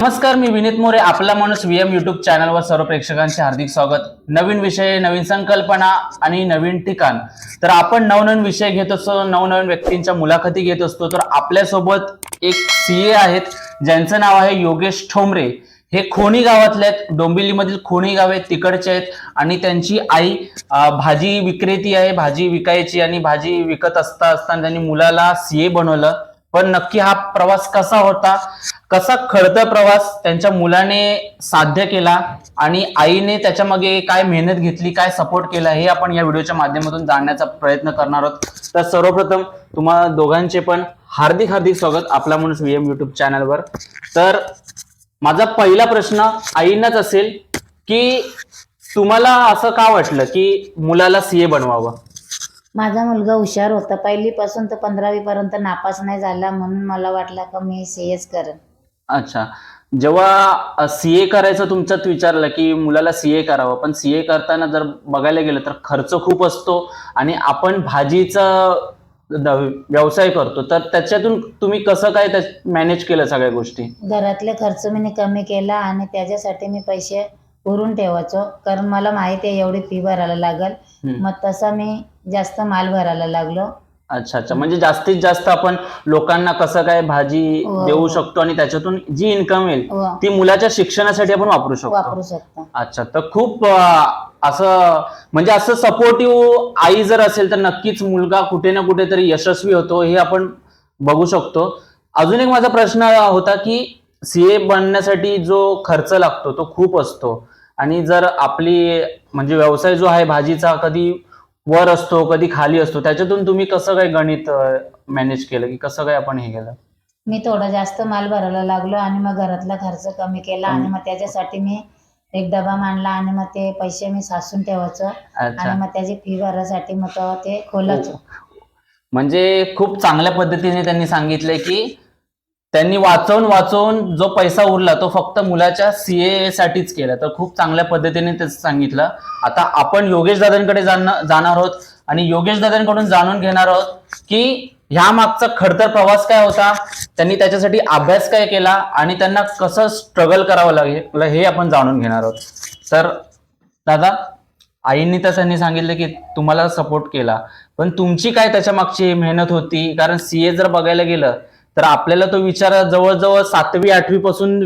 नमस्कार मी विनीत मोरे आपला माणूस व्हीएम युट्यूब चॅनलवर सर्व प्रेक्षकांचे हार्दिक स्वागत. नवीन विषय नवीन संकल्पना आणि नवीन ठिकाण. तर आपण नवनवीन विषय घेत असतो नवनवीन व्यक्तींच्या मुलाखती घेत असतो. तर आपल्यासोबत एक सीए आहेत ज्यांचं नाव आहे योगेश ठोंबरे. हे खोणी गावातले आहेत डोंबिवलीमधील खोणी गाव आहेत तिकडचे आहेत. आणि त्यांची आई भाजी विक्रेती आहे भाजी विकायची आणि भाजी विकत असता असताना त्यांनी मुलाला सीए बनवलं. पण नक्की हा प्रवास कसा होता? कसा खडतर प्रवास त्यांच्या मुलाने साध्य केला आणि आईने त्याच्यामागे काय मेहनत घेतली काय सपोर्ट केला हे आपण या व्हिडिओच्या माध्यमातून जाणण्याचा प्रयत्न करणार आहोत. तर सर्वप्रथम तुम्हाला दोघांचे पण हार्दिक हार्दिक स्वागत आपला म्हणून व्हीएम युट्यूब चॅनलवर तर माझा पहिला प्रश्न आईनाच असेल की तुम्हाला असं का वाटलं की मुलाला सीए बनवावं? माझा मुलगा हुशार होता. पहिलीपासून तर पंधरावी पर्यंत नापास नाही झाला म्हणून मला वाटलं का मी सीएच करेन. अच्छा. जेव्हा सीए करायचं तुमच्यात विचारलं की मुलाला सीए करावं पण सीए करताना जर बघायला गेलं तर खर्च खूप असतो आणि आपण भाजीचा व्यवसाय करतो. तर त्याच्यातून तुम्ही कसं काय मॅनेज केलं सगळ्या गोष्टी? घरातले खर्च मी कमी केला आणि त्याच्यासाठी मी पैसे पुरून ठेवायचो. कारण मला माहिती आहे एवढी फी भरायला लागल. मग तसा मी जास्त माल भरायला लागलो. अच्छा अच्छा. म्हणजे जास्तीत जास्त आपण लोकांना कसं काय भाजी हो, देऊ हो. शकतो आणि त्याच्यातून जी इन्कम येईल व ती मुलाच्या शिक्षणासाठी आपण वापरू शकतो. वापरू शकता. अच्छा तर खूप अं, असं म्हणजे असं सपोर्टिव्ह आई जर असेल तर नक्कीच मुलगा कुठे ना कुठेतरी यशस्वी होतो हे आपण बघू शकतो. अजून एक माझा प्रश्न होता की सीए बनण्यासाठी जो खर्च लागतो तो खूप असतो. आणि जर आपली म्हणजे व्यवसाय जो आहे भाजीचा कधी वर असतो कधी खाली असतो त्याच्यातून तुम्ही कसं काय गणित मॅनेज केलं? की कसं काय आपण हे केलं? मी थोडा जास्त माल भरायला लागलो आणि मग घरातला खर्च कमी केला आणि मग त्याच्यासाठी मी एक डबा मांडला आणि मग ते पैसे मी साचून ठेवायचो. आणि मग त्याची फी भरायसाठी मग ते खोलायचो. म्हणजे खूप चांगल्या पद्धतीने त्यांनी सांगितलंय की त्यांनी वाचवून वाचवून जो पैसा उरला तो फक्त मुलाच्या सीए साठीच केला. तर खूप चांगल्या पद्धतीने ते सांगितलं. आता आपण योगेश दादांकडे जाणं- जाणार आहोत आणि योगेश दादांकडून जाणून घेणार आहोत की ह्या मागचा खडतर प्रवास काय होता त्यांनी त्याच्यासाठी अभ्यास काय केला आणि त्यांना कसं स्ट्रगल करावं लागेल हे आपण जाणून घेणार आहोत. तर दादा आईंनी तर त्यांनी सांगितलं की तुम्हाला सपोर्ट केला. पण तुमची काय त्याच्या मागची मेहनत होती? कारण सीए जर बघायला गेलं तर आपल्याला तो विचार जवळजवळ सातवी आठवी पासून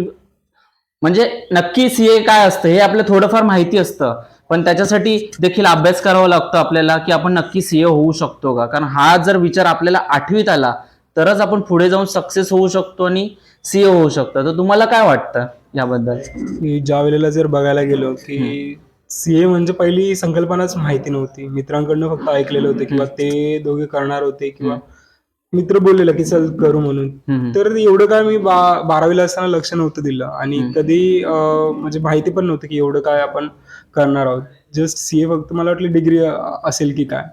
म्हणजे नक्की सीए काय असतं हे आपल्याला थोडंफार माहिती असतं. पण त्याच्यासाठी देखील अभ्यास करावा लागतो आपल्याला की आपण नक्की सीए होऊ शकतो का? कारण हा जर विचार आपल्याला आठवीत आला तरच आपण पुढे जाऊन सक्सेस होऊ शकतो आणि सीए होऊ शकतो. तर तुम्हाला काय वाटतं याबद्दल? की ज्या वेळेला जर बघायला गेलो की सीए म्हणजे पहिली संकल्पनाच माहिती नव्हती. मित्रांकडनं फक्त ऐकलेलं होतं किंवा ते दोघे करणार होते किंवा मित्र बोललेलं की चल करू म्हणून. तर एवढं काय मी बारावीला असताना लक्ष नव्हतं दिलं. आणि कधी म्हणजे माहिती पण नव्हतं की एवढं काय आपण करणार आहोत. जस्ट सीए फक्त मला वाटलं डिग्री असेल की काय.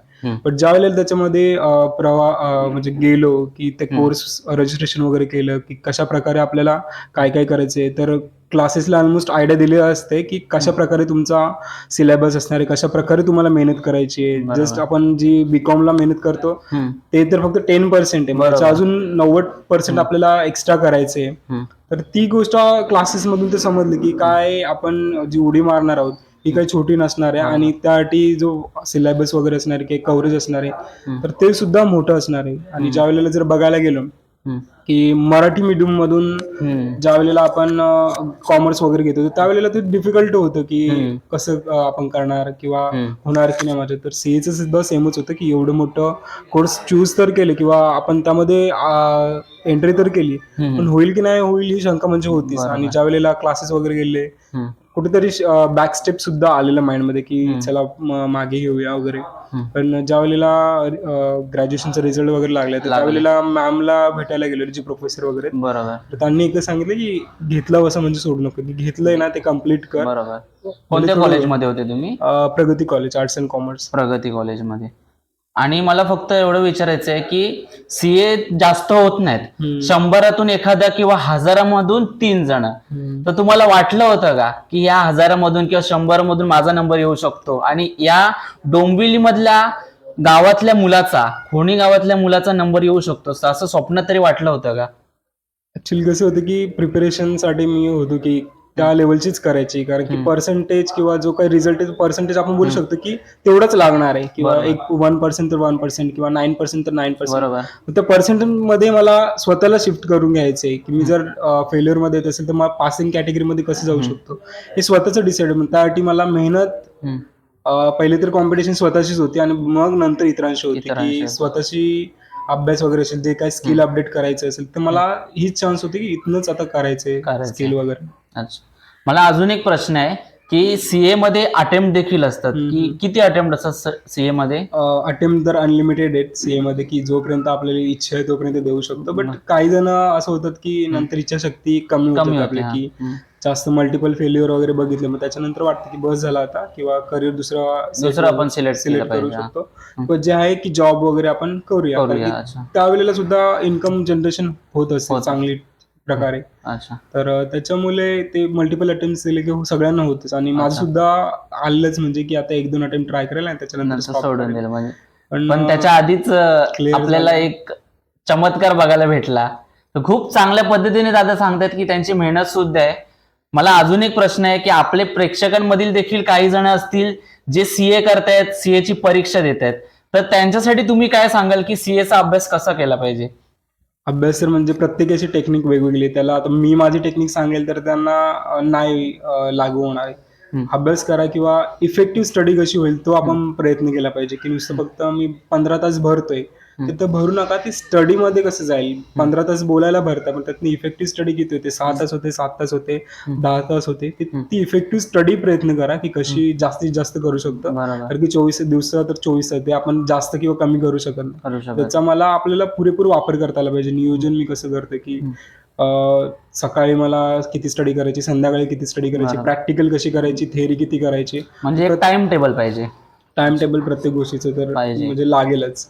पण ज्या वेळेला त्याच्यामध्ये प्रवा म्हणजे गेलो की ते कोर्स रजिस्ट्रेशन वगैरे केलं की कशा प्रकारे आपल्याला काय काय करायचंय तर क्लासेसला ऑलमोस्ट आयडिया दिली असते की कशा प्रकारे तुमचा सिलेबस असणार आहे कशा प्रकारे तुम्हाला मेहनत करायची आहे. जस्ट आपण जी बीकॉम ला मेहनत करतो. ते तर फक्त टेन पर्सेंट आहे. म्हणजे अजून नव्वद पर्सेंट आपल्याला एक्स्ट्रा करायचे. तर ती गोष्ट क्लासेस मधून ते समजली की काय आपण जी उडी मारणार आहोत ही काही छोटी नसणार आहे. आणि त्यासाठी जो सिलेबस वगैरे असणार आहे काही कव्हरेज असणार आहे तर ते सुद्धा मोठं असणार आहे. आणि ज्या वेळेला जर बघायला गेलो हम्म. की मराठी मीडियम मधून हम्म. ज्या वेळेला आपण कॉमर्स वगैरे घेतो तर त्यावेळेला ते डिफिकल्ट होतं की हम्म. कसं अं, आपण करणार किंवा हम्म. होणार की नाही माझं तर सीएचं सुद्धा सेमच होतं की एवढं मोठं कोर्स चूज तर केले किंवा आपण त्यामध्ये एंट्री तर केली हम्म. पण होईल की नाही होईल ही शंका म्हणजे होतीच बरोबर. आणि ज्या वेळेला क्लासेस वगैरे गेले हम्म. कुठेतरी बॅक स्टेप सुद्धा आलेलं माइंडमध्ये की चला मागे घेऊया वगैरे. पण ज्या वेळेला ग्रॅज्युएशनचा रिझल्ट वगैरे लागला तर त्यावेळेला मॅमला भेटायला गेलो जी प्रोफेसर वगैरे. बरोबर. तर त्यांनी एकच सांगितलं की घेतलं असं म्हणजे सोडू नको. की घेतलंय ना ते कंप्लीट कर. बरोबर. कोणत्या कॉलेजमध्ये होते तुम्ही? प्रगती कॉलेज आर्ट्स अँड कॉमर्स प्रगती कॉलेजमध्ये आणि मला फक्त एवढं विचारायचं आहे की सीए जास्त होत नाहीत. शंभरातून एखाद्या किंवा हजारामधून तीन जण. तर तुम्हाला वाटलं होतं का की या हजारामधून किंवा शंभरामधून माझा नंबर येऊ शकतो? आणि या डोंबिवली मधल्या गावातल्या मुलाचा खोणी गावातल्या मुलाचा नंबर येऊ शकतो? असं स्वप्न तरी वाटलं होतं का? ऍक्च्युली कसं होतं की प्रिपरेशनसाठी मी होतो की त्या लेवलचीच करायची कारण की. पर्सेंटेज किंवा जो काही रिझल्ट आहे पर्सेंटेज आपण बोलू. शकतो की तेवढंच लागणार आहे किंवा. एक वन पर्सेंट तर वन पर्सेंट किंवा नाईन पर्सेंट तर नाईन पर्सेंट त्या पर्सेंटेजमध्ये मला स्वतःला शिफ्ट करून घ्यायचंय की मी जर फेल्युअरमध्ये येत असेल तर मला पासिंग कॅटेगरी मध्ये कसं जाऊ. शकतो हे स्वतःचं डिसाईड त्यासाठी मला मेहनत पहिले तर कॉम्पिटिशन स्वतःचीच होती आणि मग नंतर इतरांशी होती की. स्वतःची अभ्यास वगैरे असेल जे काही स्किल अपडेट करायचं असेल तर मला हीच चान्स होती की इथनच आता करायचंय. स्किल वगैरे अच्छा मला अजून एक प्रश्न आहे की सीए मध्ये अटेम्प्ट देखील असतात. की किती अटेम्प्ट असतात सीए मध्ये अटेम्प्ट तर अनलिमिटेड आहेत सीए मध्ये की जोपर्यंत आपल्याला इच्छा आहे तोपर्यंत देऊ शकतो बट. काही जण असं होतात की नंतर इच्छाशक्ती कमी कमी आपली. की. जास्त मल्टिपल फेल्युअर वगैरे बघितलं मग त्याच्यानंतर वाटतं की बस झाला आता किंवा करिअर दुसरा दुसरं आपण सिलेक्ट सिलेक्ट करू. शकतो पण जे आहे की जॉब वगैरे आपण करूया त्यावेळेला सुद्धा इन्कम जनरेशन होत असते. चांगली प्रकारे. अच्छा. तर अं, त्याच्यामुळे ते मल्टिपल अटेम्प्ट दिले की हो, सगळ्यांना होतच. आणि माझं अच्छा. सुद्धा आलंच म्हणजे की आता एक दोन अटेम्प्ट ट्राय करेल आणि त्याच्यानंतर नंतर सोडून करेल. दिलं. म्हणजे पण पण अं, त्याच्या आधीच अं, clear आपल्याला झालं. एक चमत्कार बघायला भेटला. तर खूप चांगल्या पद्धतीने दादा सांगतात की त्यांची मेहनत सुद्धा आहे. मला अजून एक प्रश्न आहे की आपले प्रेक्षकांमधील देखील काही जण असतील जे सीए करतायत सीए ची परीक्षा देत आहेत तर त्यांच्यासाठी तुम्ही काय सांगाल की सीए चा अभ्यास कसा केला पाहिजे? अभ्यास तर म्हणजे प्रत्येकाची टेक्निक वेगवेगळी. आहे. त्याला आता मी माझी टेक्निक सांगेल तर त्यांना अं, नाही अं, लागू होणार आहे. अभ्यास करा किंवा इफेक्टिव्ह स्टडी कशी होईल तो आपण प्रयत्न केला पाहिजे. की नुसतं फक्त मी पंधरा तास भरतोय. तिथं भरू नका ती स्टडी मध्ये कसं जाईल? पंधरा तास बोलायला भरता पण त्यातनी इफेक्टिव्ह स्टडी किती होते? सहा तास होते सात तास होते दहा तास होते ती- इफेक्टिव्ह स्टडी प्रयत्न करा की कशी जास्तीत जास्त करू शकतो. कारण की चोवीस दिवस तर चोवीस ते आपण जास्त किंवा कमी करू शकत नाही. त्याचा मला आपल्याला पुरेपूर वापर करता आला पाहिजे. नियोजन मी कसं करतो की सकाळी मला किती स्टडी करायची संध्याकाळी किती स्टडी करायची. प्रॅक्टिकल कशी करायची थेअरी किती करायची म्हणजे टाइम टेबल पाहिजे. टाइम टेबल प्रत्येक गोष्टीचं तर. म्हणजे लागेलच.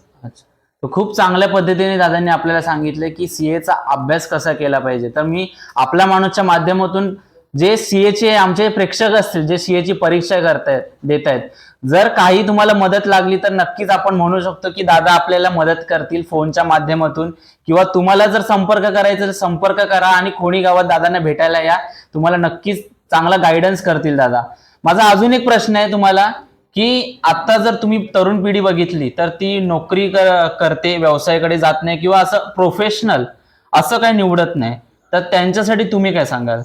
खूप चांगल्या पद्धतीने दादांनी आपल्याला सांगितलं की सीए चा अभ्यास कसा केला पाहिजे. तर मी आपल्या माणूसच्या माध्यमातून जे सीए चे आमचे प्रेक्षक असतील जे सीए ची परीक्षा करतायत देत आहेत जर काही तुम्हाला मदत लागली तर नक्कीच आपण म्हणू शकतो की दादा आपल्याला मदत करतील फोनच्या माध्यमातून किंवा तुम्हाला जर संपर्क करायचा तर संपर्क करा आणि कोणी गावात दादांना भेटायला या. तुम्हाला नक्कीच चांगला गायडन्स करतील दादा. माझा अजून एक प्रश्न आहे तुम्हाला. की आता जर तुम्ही तरुण पिढी बघितली तर ती नोकरी क- करते व्यवसायाकडे जात नाही किंवा असं प्रोफेशनल असं काही निवडत नाही. तर त्यांच्यासाठी तुम्ही काय सांगाल?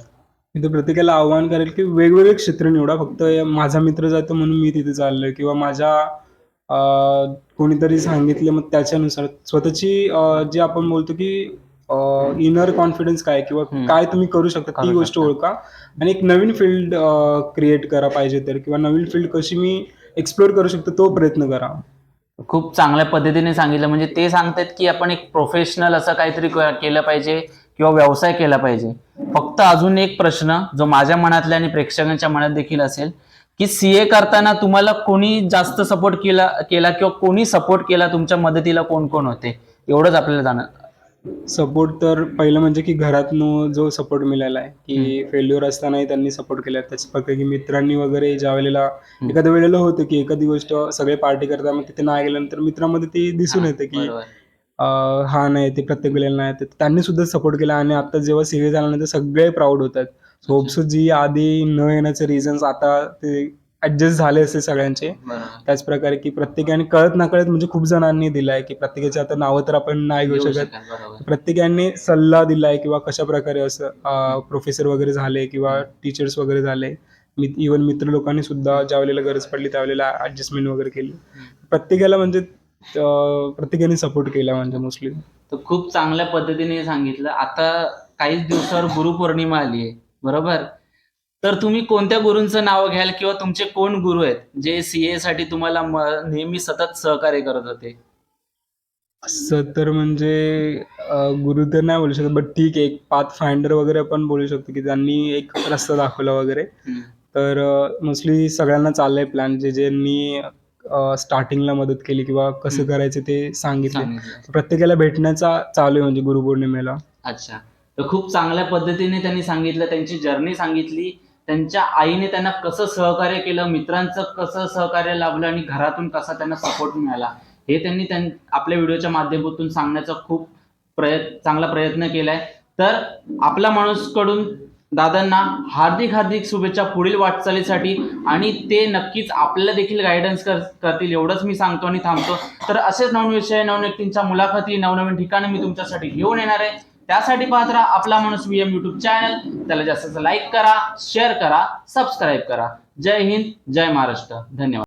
मी तर प्रत्येकाला आव्हान करेल की वेगवेगळे क्षेत्र निवडा. फक्त माझा मित्र जातो म्हणून मी तिथे चाललोय किंवा माझ्या कोणीतरी सांगितलं मग त्याच्यानुसार. स्वतःची जे आपण बोलतो की इनर कॉन्फिडन्स काय किंवा. काय तुम्ही करू शकता ती गोष्ट. ओळखा. आणि एक नवीन फील्ड क्रिएट करा पाहिजे तर किंवा नवीन फील्ड कशी मी एक्सप्लोर करू शकतो तो प्रयत्न करा. खूप चांगल्या पद्धतीने सांगितलं. म्हणजे ते सांगतात की आपण एक प्रोफेशनल असं काहीतरी केलं पाहिजे किंवा व्यवसाय केला पाहिजे. फक्त अजून एक प्रश्न जो माझ्या मनातल्या आणि प्रेक्षकांच्या मनात देखील असेल की सीए करताना तुम्हाला कोणी जास्त सपोर्ट केला केला किंवा कोणी सपोर्ट केला तुमच्या मदतीला कोण कोण होते? एवढंच आपल्याला जाणं सपोर्ट तर पहिलं म्हणजे की घरातनं जो सपोर्ट मिळाला आहे की फेल्युअर असतानाही त्यांनी सपोर्ट केला. त्याच फक्त की मित्रांनी वगैरे ज्या वेळेला. एखाद्या वेळेला होतं की एखादी गोष्ट सगळे पार्टी करतात मग तिथे नाही गेल्यानंतर मित्रामध्ये ती दिसून येते की. अं, हा नाही ते प्रत्येक वेळेला नाही तर त्यांनी सुद्धा सपोर्ट केला. आणि आता जेव्हा सिरियस झाल्यानंतर सगळे प्राऊड होतात. होप्स जी आधी न येण्याचे रिझन्स आता ते ऍडजस्ट झाले असते सगळ्यांचे. बरोबर. त्याच प्रकारे की प्रत्येकाने कळत नकळत म्हणजे खूप जणांनी दिलाय की प्रत्येकाची आता नावं तर आपण नाही घेऊ शकत. प्रत्येकाने सल्ला दिलाय किंवा कशा प्रकारे असं प्रोफेसर वगैरे झाले किंवा टीचर्स वगैरे झाले. इवन मित्र लोकांनी सुद्धा ज्या वेळेला गरज पडली त्यावेळेला ऍडजस्टमेंट वगैरे केली. प्रत्येकाला म्हणजे प्रत्येकाने सपोर्ट केला म्हणजे मोस्टली तर खूप चांगल्या पद्धतीने सांगितलं. आता काहीच दिवसावर गुरुपौर्णिमा आली आहे बरोबर? तर तुम्ही कोणत्या गुरूंचं नाव घ्याल किंवा तुमचे कोण गुरु आहेत? जे सीए साठी तुम्हाला नेहमी सतत सहकार्य करत होते. असं तर म्हणजे गुरु तर नाही बोलू शकत बट ठीक आहे. एक पाथ फाइंडर वगैरे आपण बोलू शकतो की त्यांनी एक रस्ता दाखवला वगैरे. तर मोस्टली सगळ्यांना चाललंय प्लॅन जे ज्यांनी स्टार्टिंगला मदत केली किंवा कसं. करायचं ते सांगितले. सांगितलं. प्रत्येकाला भेटण्याचा चालू आहे म्हणजे गुरुपौर्णिमेला अच्छा. तर खूप चांगल्या पद्धतीने त्यांनी सांगितलं त्यांची जर्नी सांगितली. त्यांच्या आईने त्यांना कसं सहकार्य केलं मित्रांचं कसं सहकार्य लाभलं आणि घरातून कसा त्यांना सपोर्ट मिळाला हे त्यांनी त्यां आपल्या व्हिडिओच्या माध्यमातून सांगण्याचा खूप प्रयत्न चांगला प्रयत्न केलाय. तर आपला माणूसकडून दादांना हार्दिक हार्दिक शुभेच्छा पुढील वाटचालीसाठी आणि ते नक्कीच आपल्याला देखील गायडन्स कर करतील एवढंच मी सांगतो आणि थांबतो. तर असेच नवीन विषय नवीन व्यक्तींच्या मुलाखती नवनवीन ठिकाणी मी तुमच्यासाठी घेऊन येणार आहे. त्यासाठी पाहत राहा आपला माणूस व्हीएम युट्यूब चॅनल त्याला जास्त लाईक करा शेअर करा सबस्क्राईब करा. जय हिंद जय महाराष्ट्र. धन्यवाद.